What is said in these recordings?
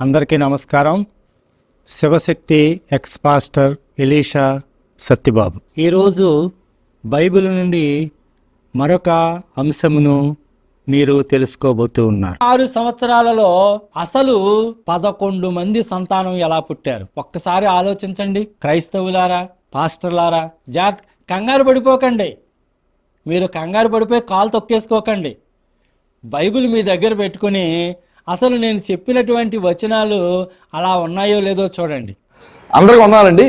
అందరికీ నమస్కారం. Shivashakti ex pastor Elisha Satyababu. ఈరోజు బైబిల్ నుండి మరొక అంశమును మీరు తెలుసుకోబోతూ ఉన్నారు. ఆరు సంవత్సరాలలో అసలు పదకొండు మంది సంతానం ఎలా పుట్టారు? ఒక్కసారి ఆలోచించండి. క్రైస్తవులారా పాస్టర్లారా జాక్ కంగారు పడిపోకండి. మీరు కంగారు పడిపోయి కాలు తొక్కేసుకోకండి. బైబిల్ మీ దగ్గర పెట్టుకుని అసలు నేను చెప్పినటువంటి వచనాలు అలా ఉన్నాయో లేదో చూడండి. అందరికీ వందాలండి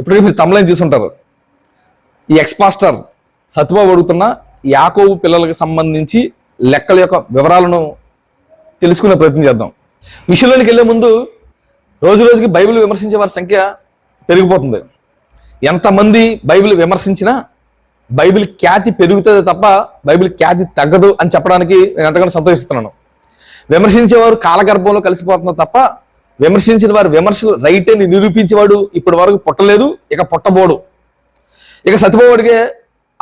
ఇప్పుడు మీరు తమిళం చూసుంటారు. ఈ ఎక్స్పాస్టర్ సత్యబాబు అడుగుతున్న యాకోబు పిల్లలకు సంబంధించి లెక్కల యొక్క వివరాలను తెలుసుకునే ప్రయత్నం చేద్దాం. విషయంలోనికి వెళ్ళే ముందు రోజు రోజుకి బైబిల్ విమర్శించే వారి సంఖ్య పెరిగిపోతుంది. ఎంతమంది బైబిల్ విమర్శించినా బైబిల్ ఖ్యాతి పెరుగుతుంది తప్ప బైబిల్ ఖ్యాతి తగ్గదు అని చెప్పడానికి నేను ఎంతగానో సంతోషిస్తున్నాను. విమర్శించేవారు కాలగర్భంలో కలిసిపోతున్నారు తప్ప విమర్శించిన వారి విమర్శలు రైట్ అని నిరూపించేవాడు ఇప్పటి వరకు పుట్టలేదు ఇక పుట్టబోడు. ఇక సత్యబాబుడికి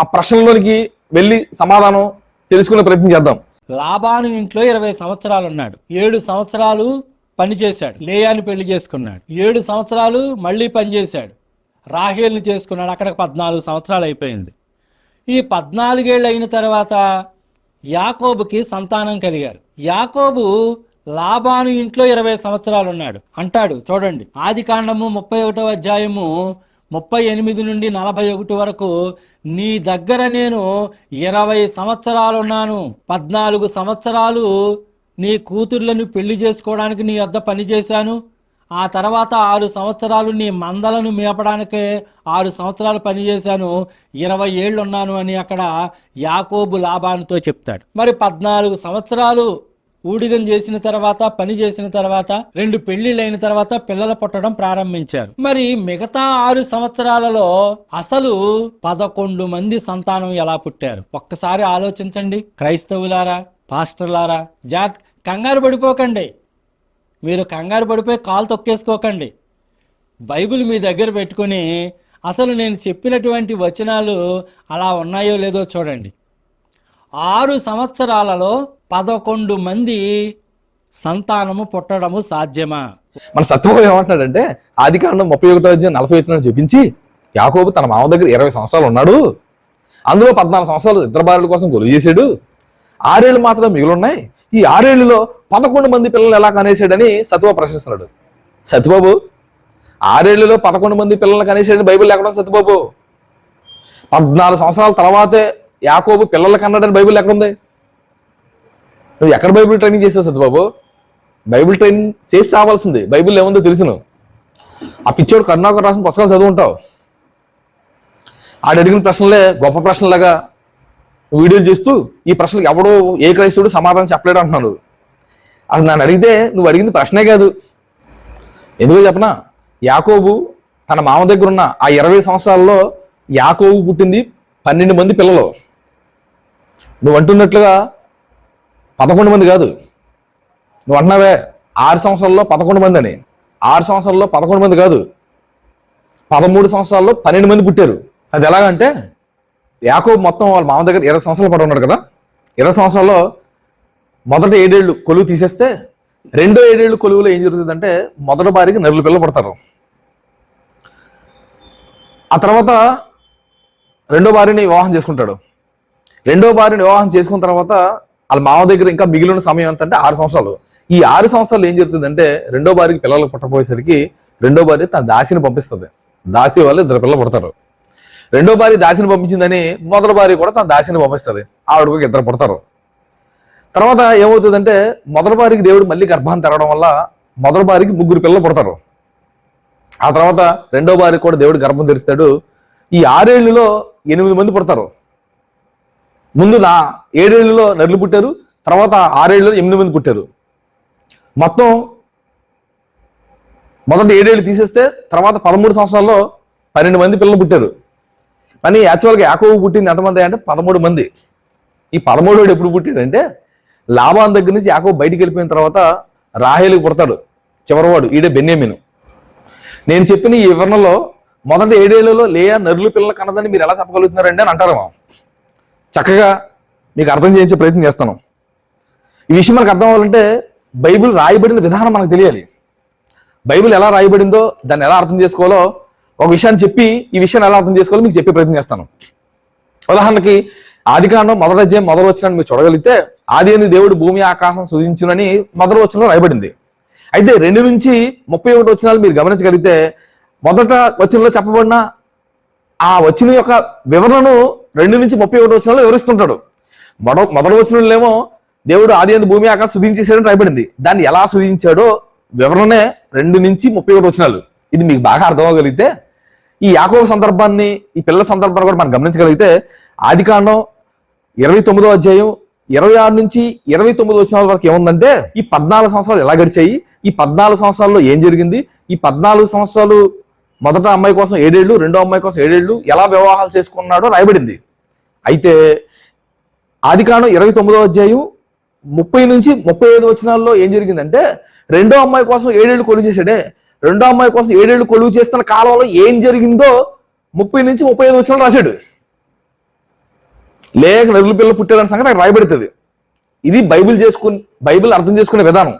ఆ ప్రశ్నలోనికి వెళ్ళి సమాధానం తెలుసుకునే ప్రయత్నం చేద్దాం. లాభాను ఇంట్లో ఇరవై సంవత్సరాలు ఉన్నాడు. ఏడు సంవత్సరాలు పని చేశాడు. లేయాని పెళ్ళి చేసుకున్నాడు. ఏడు సంవత్సరాలు మళ్ళీ పనిచేశాడు రాహేల్ని చేసుకున్నాడు. అక్కడ పద్నాలుగు సంవత్సరాలు అయిపోయింది. ఈ పద్నాలుగేళ్ళు అయిన తర్వాత యాకోబుకి సంతానం కలిగారు. యాకోబు లాభాను ఇంట్లో ఇరవై సంవత్సరాలు ఉన్నాడు అంటాడు చూడండి ఆది కాండము ముప్పై ఒకటో అధ్యాయము ముప్పై ఎనిమిది నుండి నలభై ఒకటి వరకు నీ దగ్గర నేను ఇరవై సంవత్సరాలున్నాను. పద్నాలుగు సంవత్సరాలు నీ కూతుర్లను పెళ్ళి చేసుకోవడానికి నీ వద్ద పనిచేశాను. ఆ తర్వాత ఆరు సంవత్సరాలు నీ మందలను మేపడానికే ఆరు సంవత్సరాలు పనిచేశాను. ఇరవై ఏళ్ళు ఉన్నాను అని అక్కడ యాకోబు లాభానితో చెప్తాడు. మరి పద్నాలుగు సంవత్సరాలు ఊడిగం చేసిన తర్వాత పని చేసిన తర్వాత రెండు పెళ్ళిళ్ళు అయిన తర్వాత పిల్లలు పుట్టడం ప్రారంభించారు. మరి మిగతా ఆరు సంవత్సరాలలో అసలు పదకొండు మంది సంతానం ఎలా పుట్టారు? ఒక్కసారి ఆలోచించండి. క్రైస్తవులారా పాస్టర్లారా జాత్ కంగారు పడిపోకండి. మీరు కంగారు పడిపోయి కాలు తొక్కేసుకోకండి. బైబిల్ మీ దగ్గర పెట్టుకొని అసలు నేను చెప్పినటువంటి వచనాలు అలా ఉన్నాయో లేదో చూడండి. ఆరు సంవత్సరాలలో పదకొండు మంది సంతానము పుట్టడము సాధ్యమా? మన సత్యభావం ఏమంటున్నాడంటే ఆది కాండం ముప్పై ఒకటో అధ్యాయం నలభై వచ్చిన చూపించి యాకోబు తన మామ దగ్గర ఇరవై సంవత్సరాలు ఉన్నాడు. అందులో పద్నాలుగు సంవత్సరాలు ఇద్దరు భార్యల కోసం గొలువు చేశాడు. ఆరేళ్ళు మాత్రం మిగిలిన్నాయి. ఈ ఆరేళ్ళలో పదకొండు మంది పిల్లలు ఎలా కనేసాడని సత్వ ప్రశ్నిస్తున్నాడు. సత్యబాబు ఆరేళ్ళలో పదకొండు మంది పిల్లల్ని కనేసాడని బైబిల్ ఎక్కడ సత్యబాబు? పద్నాలుగు సంవత్సరాల తర్వాతే యాకోబు పిల్లలు కన్నాడని బైబిల్ ఎక్కడుంది నువ్వు ఎక్కడ బైబిల్ ట్రైనింగ్ చేసావు సత్యబాబు? బైబిల్ ట్రైనింగ్ చేసి రావాల్సింది. బైబిల్ ఏముందో తెలుసును. ఆ పిచ్చోడు కర్ణాకర్ రాసిన పుస్తకాలు చదువుంటావు. ఆడు అడిగిన ప్రశ్నలే గొప్ప ప్రశ్నలాగా వీడియోలు చేస్తూ ఈ ప్రశ్నలకు ఎవడో ఏ క్రైస్తవుడు సమాధానం చెప్పలేడు అంటున్నాడు. అసలు నన్ను అడిగితే నువ్వు అడిగింది ప్రశ్నే కాదు. ఎందుకో చెప్పనా? యాకోబు తన మామ దగ్గర ఉన్న ఆ ఇరవై సంవత్సరాల్లో యాకోబు పుట్టింది పన్నెండు మంది పిల్లలు. నువ్వు అంటున్నట్లుగా పదకొండు మంది కాదు. నువ్వు అంటున్నావే ఆరు సంవత్సరాల్లో పదకొండు మంది అని. ఆరు సంవత్సరాల్లో పదకొండు మంది కాదు. పదమూడు సంవత్సరాల్లో పన్నెండు మంది పుట్టారు. అది ఎలాగంటే యాకోబు మొత్తం వాళ్ళ మామ దగ్గర ఇరవై సంవత్సరాలు పడి ఉన్నాడు కదా. ఇరవై సంవత్సరాల్లో మొదట ఏడేళ్ళు కొలువు తీసేస్తే రెండో ఏడేళ్ళు కొలువులో ఏం జరుగుతుందంటే మొదటి భార్యకి నరులు పిల్ల పడతారు. ఆ తర్వాత రెండో భార్యని వివాహం చేసుకుంటాడు. రెండో భార్యని వివాహం చేసుకున్న తర్వాత వాళ్ళ మామ దగ్గర ఇంకా మిగిలిన సమయం ఎంత అంటే ఆరు సంవత్సరాలు. ఈ ఆరు సంవత్సరాలు ఏం జరుగుతుందంటే రెండో భార్యకి పిల్లలు పుట్టపోయేసరికి రెండో భార్య తన దాసిని పంపిస్తుంది. దాసి వాళ్ళు ఇద్దరు పిల్లలు పుడతారు. రెండో భార్య దాసిని పంపించిందని మొదటి భార్య కూడా తన దాసిని పంపిస్తుంది. ఆవిడకు ఇద్దరు పుడతారు. తర్వాత ఏమవుతుందంటే మొదటి భార్యకి దేవుడు మళ్ళీ గర్భాన్ని తెరవడం వల్ల మొదటి భార్యకి ముగ్గురు పిల్లలు పుడతారు. ఆ తర్వాత రెండో భార్య కూడా దేవుడు గర్భం తెరుస్తాడు. ఈ ఆరేళ్ళలో ఎనిమిది మంది పుడతారు. ముందు నా ఏడేళ్ళలో నరులు పుట్టారు. తర్వాత ఆరేళ్ళలో ఎనిమిది మంది పుట్టారు. మొత్తం మొదటి ఏడేళ్ళు తీసేస్తే తర్వాత పదమూడు సంవత్సరాల్లో పన్నెండు మంది పిల్లలు పుట్టారు. కానీ యాక్చువల్గా యాకోబు పుట్టింది ఎంతమంది అంటే పదమూడు మంది. ఈ పదమూడు ఎప్పుడు పుట్టాడంటే లాభాన్ దగ్గర నుంచి యాకోబు బయటికి వెళ్ళిపోయిన తర్వాత రాహేలుకి పుడతాడు చివరివాడు ఈడే బెన్యామిను. నేను చెప్పిన ఈ వివరణలో మొదటి ఏడేళ్ళలో లేయా నరులు పిల్లలు కన్నదని మీరు ఎలా చెప్పగలుగుతున్నారండి అని అంటారు చక్కగా మీకు అర్థం చేయించే ప్రయత్నం చేస్తాను. ఈ విషయం మనకు అర్థం అవ్వాలంటే బైబిల్ రాయబడిన విధానం మనకు తెలియాలి. బైబిల్ ఎలా రాయబడిందో దాన్ని ఎలా అర్థం చేసుకోవాలో ఒక విషయాన్ని చెప్పి ఈ విషయాన్ని ఎలా అర్థం చేసుకోవాలో మీకు చెప్పే ప్రయత్నం చేస్తాను. ఉదాహరణకి ఆది కాండం మొదటి అధ్యాయం మొదలు వచ్చిన మీరు చూడగలిగితే ఆది అని దేవుడు భూమి ఆకాశం సృజించునని మొదటి వచనంలో రాయబడింది. అయితే రెండు నుంచి ముప్పై ఒకటి వచనాలు మీరు గమనించగలిగితే మొదట వచనంలో చెప్పబడిన ఆ వచ్చిన యొక్క వివరణను రెండు నుంచి ముప్పై ఒకటి వచనాలు వివరిస్తుంటాడు. మొద మొదటి వచనంలో ఏమో దేవుడు ఆది అందు భూమి ఆకాశం సుధించేసాడని రాయబడింది. దాన్ని ఎలా సుధించాడో వివరణనే రెండు నుంచి ముప్పై ఒకటి వచనాలు. ఇది మీకు బాగా అర్థం అవ్వగలిగితే ఈ యాకోబ సందర్భాన్ని ఈ పిల్లల సందర్భాన్ని కూడా మనం గమనించగలిగితే ఆది కాండం ఇరవై తొమ్మిదో అధ్యాయం ఇరవై ఆరు నుంచి ఇరవై తొమ్మిది వచ్చిన వరకు ఏముందంటే ఈ పద్నాలుగు సంవత్సరాలు ఎలా గడిచాయి? ఈ పద్నాలుగు సంవత్సరాల్లో ఏం జరిగింది? ఈ పద్నాలుగు సంవత్సరాలు మొదట అమ్మాయి కోసం ఏడేళ్ళు రెండో అమ్మాయి కోసం ఏడేళ్ళు ఎలా వివాహాలు చేసుకున్నాడో రాయబడింది. అయితే ఆది కాండం ఇరవై తొమ్మిదో అధ్యాయం ముప్పై నుంచి ముప్పై ఐదు వచనాల్లో ఏం జరిగిందంటే రెండో అమ్మాయి కోసం ఏడేళ్ళు కొలువు చేశాడే రెండో అమ్మాయి కోసం ఏడేళ్ళు కొలువు చేస్తున్న కాలంలో ఏం జరిగిందో ముప్పై నుంచి ముప్పై ఐదు వచ్చిన రాశాడు. లేక నలుగురు పిల్లలు పుట్టాడన్న సంగతి అక్కడ రాయబడుతుంది. ఇది బైబిల్ చేసుకుని బైబిల్ అర్థం చేసుకునే విధానం.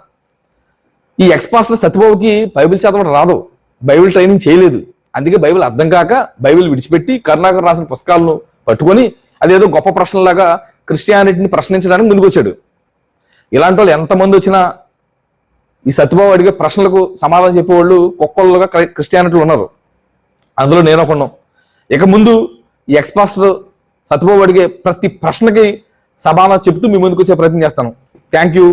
ఈ ఎక్స్పాస్టర్ సత్యబాబుకి బైబిల్ చదవడం రాదు. బైబిల్ ట్రైనింగ్ చేయలేదు. అందుకే బైబిల్ అర్థం కాక బైబిల్ విడిచిపెట్టి కరుణాకర్ రాసిన పుస్తకాలను పట్టుకొని అదేదో గొప్ప ప్రశ్నలాగా క్రిస్టియానిటీని ప్రశ్నించడానికి ముందుకొచ్చాడు. ఇలాంటి వాళ్ళు ఎంతమంది వచ్చినా ఈ సత్యబాబు అడిగే ప్రశ్నలకు సమాధానం చెప్పేవాళ్ళు కుక్కలుగా క్రిస్టియానిటీలు ఉన్నారు. అందులో నేను ఒకన్నాం ఇక ముందు ఈ ఎక్స్పాస్టర్ సత్యబాబు అడిగే ప్రతి ప్రశ్నకి సమాధానం చెప్తూ మీ ముందుకు వచ్చే ప్రయత్నం చేస్తాను. Thank you.